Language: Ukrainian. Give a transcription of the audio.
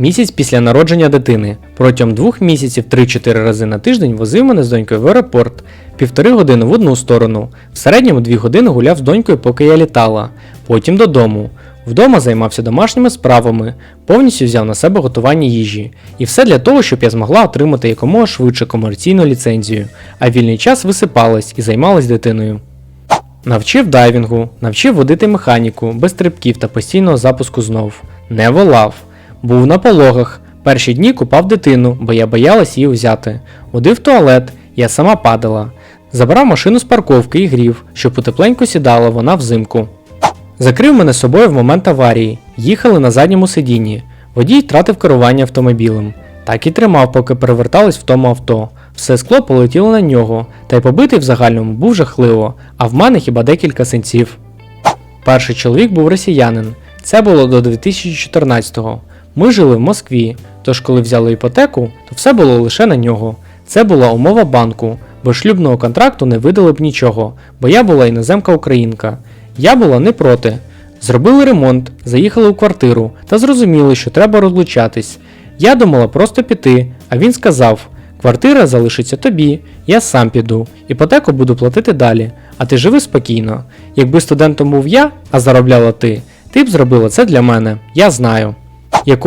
Місяць після народження дитини. Протягом двох місяців 3-4 рази на тиждень возив мене з донькою в аеропорт, півтори години в одну сторону. В середньому дві години гуляв з донькою, поки я літала. Потім додому. Вдома займався домашніми справами, повністю взяв на себе готування їжі. І все для того, щоб я змогла отримати якомога швидше комерційну ліцензію, а вільний час висипалась і займалась дитиною. Навчив дайвінгу, навчив водити механіку, без стрибків та постійного запуску знов. Не волав. Був на пологах. Перші дні купав дитину, бо я боялась її взяти. Водив туалет, я сама падала. Забрав машину з парковки і грів, щоб утепленько сідала вона взимку. Закрив мене собою в момент аварії. Їхали на задньому сидінні. Водій втратив керування автомобілем. Так і тримав, поки перевертались в тому авто. Все скло полетіло на нього, та й побитий в загальному був жахливо, а в мене хіба декілька синців. Перший чоловік був росіянин. Це було до 2014-го. Ми жили в Москві, тож коли взяли іпотеку, то все було лише на нього. Це була умова банку, бо шлюбного контракту не видали б нічого, бо я була іноземка українка. Я була не проти. Зробили ремонт, заїхали у квартиру та зрозуміли, що треба розлучатись. Я думала просто піти, а він сказав: квартира залишиться тобі, я сам піду, іпотеку буду платити далі, а ти живи спокійно. Якби студентом був я, а заробляла ти, ти б зробила це для мене, я знаю. Яку